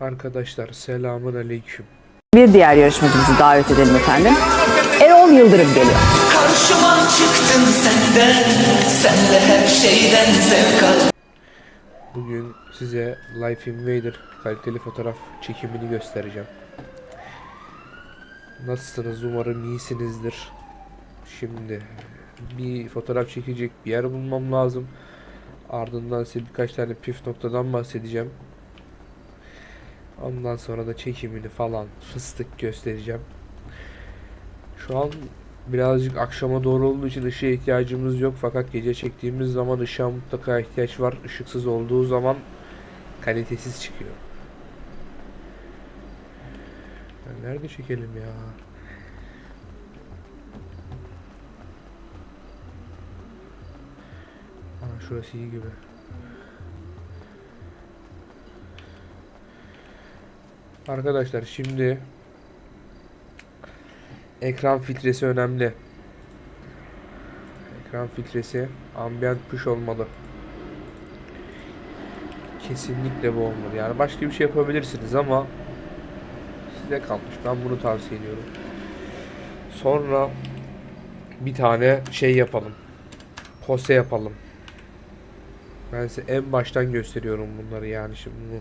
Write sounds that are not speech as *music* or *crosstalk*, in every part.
Arkadaşlar selamun aleyküm. Bir diğer yarışmacımızı davet edelim efendim. Erol Yıldırım geliyor. Karşıma çıktın senden Sen de her şeyden zevk al Bugün size Life Invader kaliteli fotoğraf çekimini göstereceğim. Nasılsınız? Umarım iyisinizdir. Şimdi bir fotoğraf çekecek bir yer bulmam lazım. Ardından size birkaç tane püf noktadan bahsedeceğim. Ondan sonra da çekimini falan fıstık göstereceğim. Şu an birazcık akşama doğru olduğu için ışığa ihtiyacımız yok fakat gece çektiğimiz zaman ışığa mutlaka ihtiyaç var. Işıksız olduğu zaman kalitesiz çıkıyor. Nerede çekelim ya? Aa, şurası iyi gibi. Arkadaşlar şimdi ekran filtresi önemli. Ekran filtresi ambient push olmalı. Kesinlikle bu olmalı. Yani başka bir şey yapabilirsiniz ama size kalmış. Ben bunu tavsiye ediyorum. Sonra bir tane şey yapalım. Pose yapalım. Ben size en baştan gösteriyorum bunları yani şimdi bunu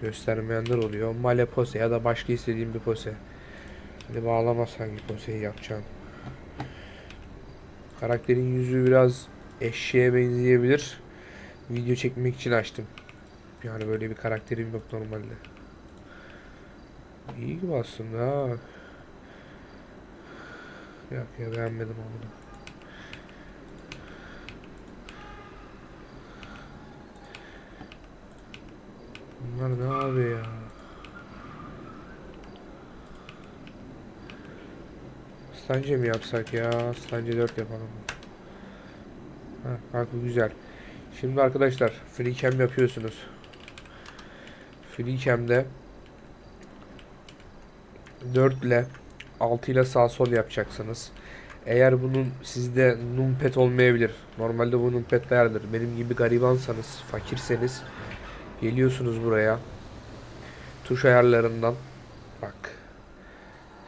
göstermeyenler oluyor. Male pose ya da başka istediğim bir pose. Hadi bağlamaz hangi poseyi yapacağım. Karakterin yüzü biraz eşeğe benzeyebilir. Video çekmek için açtım. Yani böyle bir karakterim yok normalde. İyi gibi aslında ha. Yok ya beğenmedim onu. Bunlar ne abi ya? Stance mi yapsak ya? Stance 4 yapalım. Ha, bu güzel. Şimdi arkadaşlar free cam yapıyorsunuz. Free cam'de 4 ile 6 ile sağ sol yapacaksınız. Eğer bunun sizde numpad olmayabilir. Normalde bu numpad değerlidir. Benim gibi garibansanız, fakirseniz geliyorsunuz buraya. Tuş ayarlarından bak.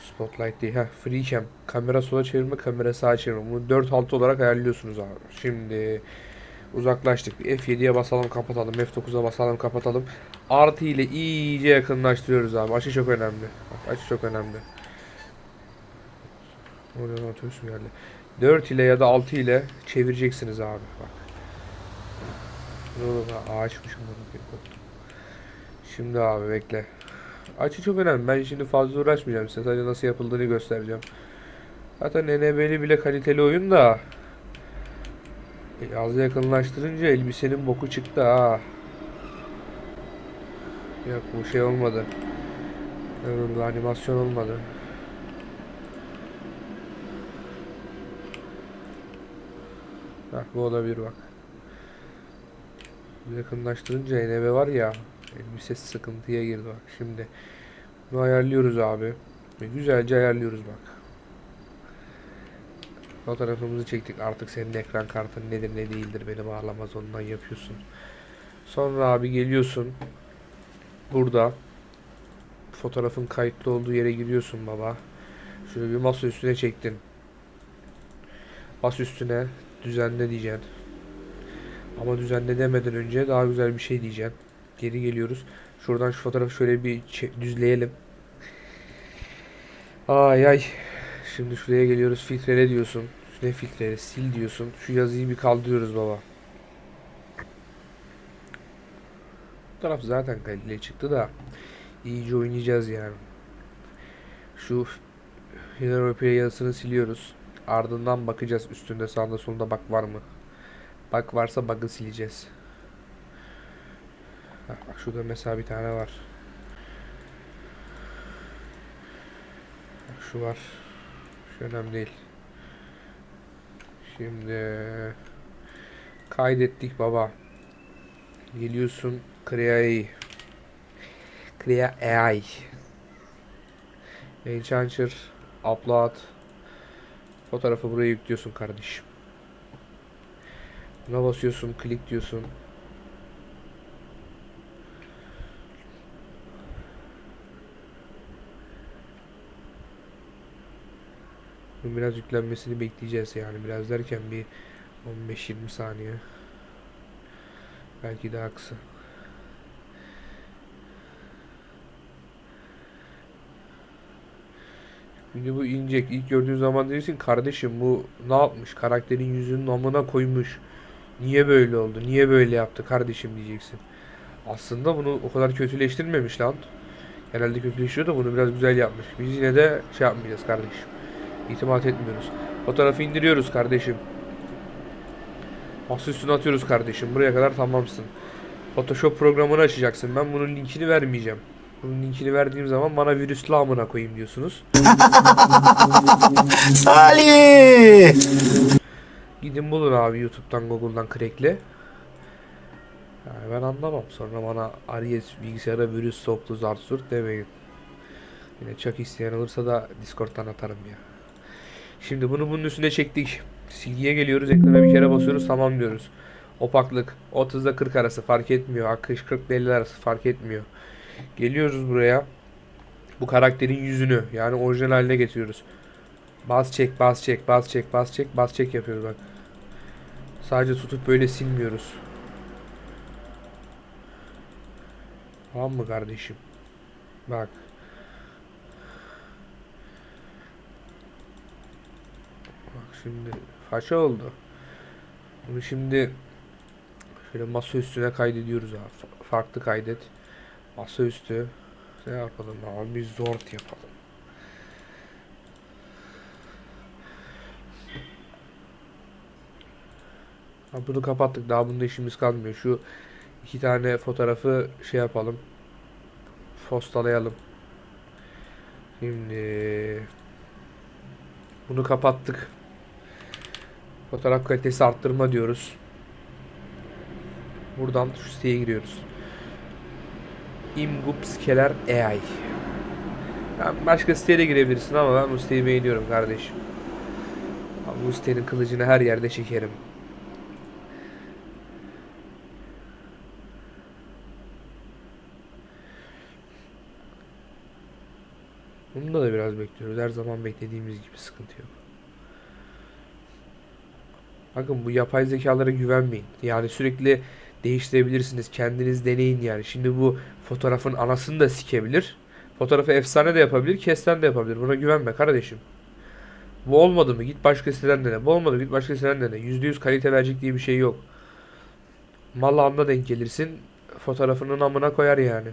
Spotlight değil. Heh, free cam. Kamera sola çevirme, kamera sağa çevirme. Bunu 4 6 olarak ayarlıyorsunuz abi. Şimdi uzaklaştık. Bir F7'ye basalım kapatalım. F9'a basalım kapatalım. Artı ile iyice yakınlaştırıyoruz abi. Açı çok önemli. Bak, açı çok önemli. Oradan mü geldi? 4 ile ya da 6 ile çevireceksiniz abi. Bak. Ne olur ha, ağaçmış amına koyayım, korktum. Şimdi abi bekle. Açı çok önemli. Ben şimdi fazla uğraşmayacağım. Size sadece nasıl yapıldığını göstereceğim. Zaten NB'li bile kaliteli oyun da. E, az yakınlaştırınca elbisenin boku çıktı ha. Yok bu şey olmadı. Evet, animasyon olmadı. Bak bu olabilir bak. Yakınlaştırınca NB var ya elbise sıkıntıya girdi bak şimdi. Bunu ayarlıyoruz abi. Ve güzelce ayarlıyoruz bak. Fotoğrafımızı çektik. Artık senin ekran kartın nedir ne değildir beni bağlamaz ondan yapıyorsun. Sonra abi geliyorsun. Burada fotoğrafın kayıtlı olduğu yere giriyorsun baba. Şöyle bir masa üstüne çektin. Bas üstüne düzenle diyeceksin. Ama düzenle demeden önce daha güzel bir şey diyeceksin. Geri geliyoruz. Şuradan şu fotoğrafı şöyle bir düzleyelim. Ay ay. Şimdi şuraya geliyoruz. Filtrele diyorsun. Ne filtrele? Sil diyorsun. Şu yazıyı bir kaldırıyoruz baba. Bu taraf zaten kaliteli çıktı da iyice oynayacağız yani. Şu Hidropia yazısını siliyoruz. Ardından bakacağız üstünde sağında solunda bak var mı? Bak varsa bug'ı sileceğiz. Ha, bak şurada mesela bir tane var. Bak şu var. Şu önemli değil. Şimdi kaydettik baba. Geliyorsun Crea AI. Crea AI. Enchanter upload fotoğrafı buraya yüklüyorsun kardeşim. Buna basıyorsun, klik diyorsun. Biraz yüklenmesini bekleyeceğiz yani biraz derken bir 15-20 saniye. Belki daha kısa. Şimdi bu inecek. İlk gördüğün zaman diyeceksin kardeşim bu ne yapmış? Karakterin yüzünün amına koymuş. Niye böyle oldu? Niye böyle yaptı kardeşim diyeceksin. Aslında bunu o kadar kötüleştirmemiş lan. Genelde kötüleşiyor da bunu biraz güzel yapmış. Biz yine de şey yapmayacağız kardeşim. İtimat etmiyoruz. Fotoğrafı indiriyoruz kardeşim. Masa üstüne atıyoruz kardeşim. Buraya kadar tamamsın. Photoshop programını açacaksın. Ben bunun linkini vermeyeceğim. Bunun linkini verdiğim zaman bana virüslü amına koyayım diyorsunuz. *laughs* Ali! Gidin bulun abi YouTube'dan Google'dan crackle. Yani ben anlamam. Sonra bana Aries bilgisayara virüs soktu zart demeyin. Yine çok isteyen olursa da Discord'dan atarım ya. Şimdi bunu bunun üstüne çektik. Silgiye geliyoruz. Ekrana bir kere basıyoruz. Tamam diyoruz. Opaklık 30'da 40 arası fark etmiyor. Akış 40 ile 50 arası fark etmiyor. Geliyoruz buraya. Bu karakterin yüzünü yani orijinal haline getiriyoruz. Bas çek, bas çek, bas çek, bas çek, bas çek yapıyoruz bak. Sadece tutup böyle silmiyoruz. Tamam mı kardeşim? Bak. Bak şimdi faça oldu. Bunu şimdi şöyle masa üstüne kaydediyoruz abi. Fa- Farklı kaydet. Masa üstü. Ne yapalım abi? Zort yapalım. Ha, bunu kapattık. Daha bunda işimiz kalmıyor. Şu iki tane fotoğrafı şey yapalım. Postalayalım. Şimdi bunu kapattık. Fotoğraf kalitesi arttırma diyoruz. Buradan şu siteye giriyoruz. Imgupskeler AI. Yani başka siteye de girebilirsin ama ben bu siteyi beğeniyorum kardeşim. Bu sitenin kılıcını her yerde çekerim. Bunda da biraz bekliyoruz. Her zaman beklediğimiz gibi sıkıntı yok. Bakın bu yapay zekalara güvenmeyin. Yani sürekli değiştirebilirsiniz. Kendiniz deneyin yani. Şimdi bu fotoğrafın anasını da sikebilir. Fotoğrafı efsane de yapabilir, kesten de yapabilir. Buna güvenme kardeşim. Bu olmadı mı? Git başka siteden dene. Bu olmadı mı? Git başka siteden dene. %100 kalite verecek diye bir şey yok. Mal anına denk gelirsin. Fotoğrafının amına koyar yani.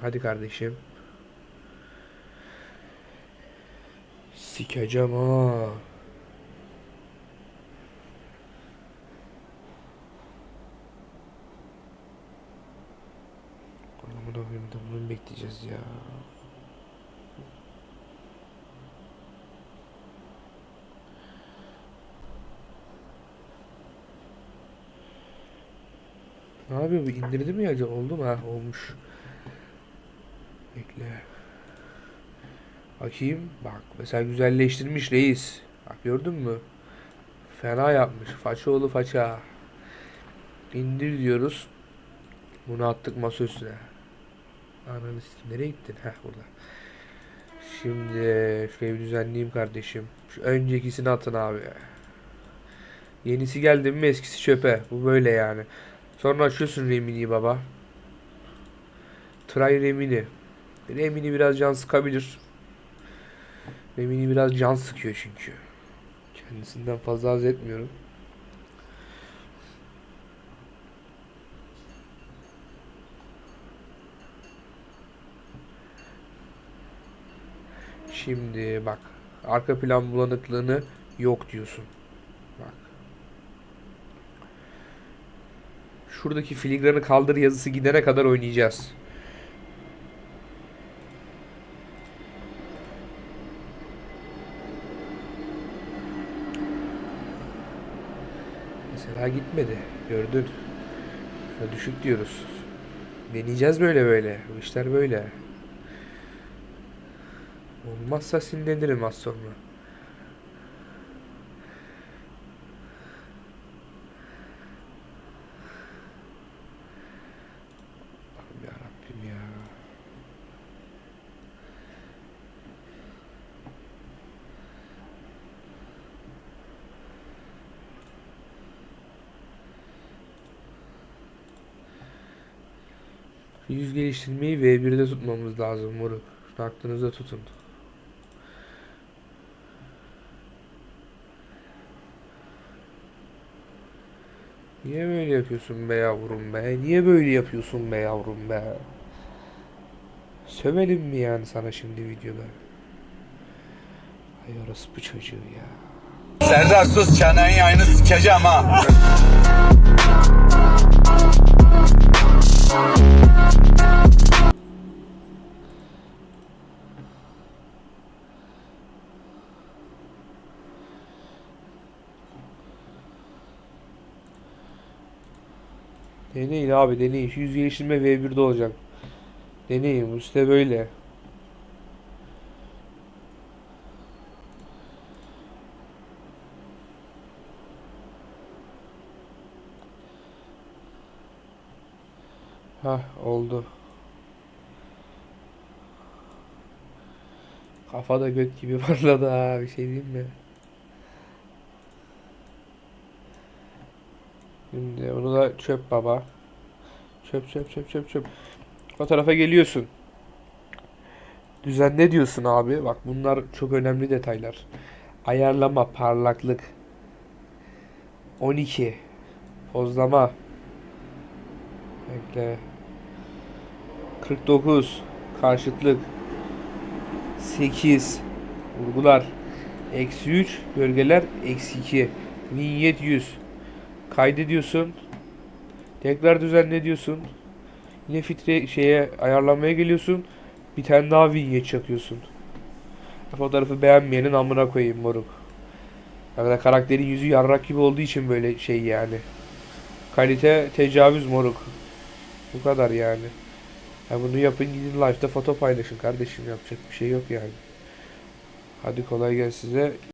Hadi kardeşim. Sikeceğim ha. Amına koyayım da bunu mu bekleyeceğiz ya. Ne yapıyor bu? İndirdi mi acaba? Oldu mu? Ha, olmuş. Bekle. Bakayım. Bak mesela güzelleştirmiş reis. Bak gördün mü? Fena yapmış. Façoğlu faça. İndir diyoruz. Bunu attık masa üstüne. Sikim. Nereye gittin? Heh burada. Şimdi şurayı düzenleyeyim kardeşim. Şu öncekisini atın abi. Yenisi geldi mi eskisi çöpe. Bu böyle yani. Sonra açıyorsun Remini'yi baba. Try Remini. Remini biraz can sıkabilir. Remini biraz can sıkıyor çünkü. Kendisinden fazla haz etmiyorum. Şimdi bak. Arka plan bulanıklığını yok diyorsun. Bak. Şuradaki filigranı kaldır yazısı gidene kadar oynayacağız. Mesela gitmedi. Gördün. Düşük diyoruz. Deneyeceğiz böyle böyle. Bu işler böyle. Olmazsa sinirlenirim az sonra. Yüz geliştirmeyi V1'de tutmamız lazım moruk. Aklınızda tutun. Niye böyle yapıyorsun be yavrum be? Niye böyle yapıyorsun be yavrum be? Sövelim mi yani sana şimdi videoda? Ay orası bu çocuğu ya. Serdar sus çenenin yayını sikeceğim ha. Deneyin abi deneyin. Şu yüz geliştirme V1'de olacak. Deneyin. Bu site böyle. Hah oldu. Kafada göt gibi *laughs* parladı ha bir şey diyeyim mi? Şimdi onu da çöp baba. Çöp çöp çöp çöp çöp. O tarafa geliyorsun. Düzenle diyorsun abi. Bak bunlar çok önemli detaylar. Ayarlama, parlaklık. 12. Pozlama. Bekle. 49. Karşıtlık. 8. Vurgular. Eksi 3. Bölgeler. Eksi 2. Vinyet 100. Kaydediyorsun. Tekrar düzenle diyorsun. Yine filtre şeye ayarlamaya geliyorsun. Bir tane daha vinyet çakıyorsun. Fotoğrafı beğenmeyenin amına koyayım moruk. Yani karakterin yüzü yarrak gibi olduğu için böyle şey yani. Kalite tecavüz moruk. Bu kadar yani. Ya bunu yapın gidin live'da foto paylaşın kardeşim yapacak bir şey yok yani. Hadi kolay gelsin size.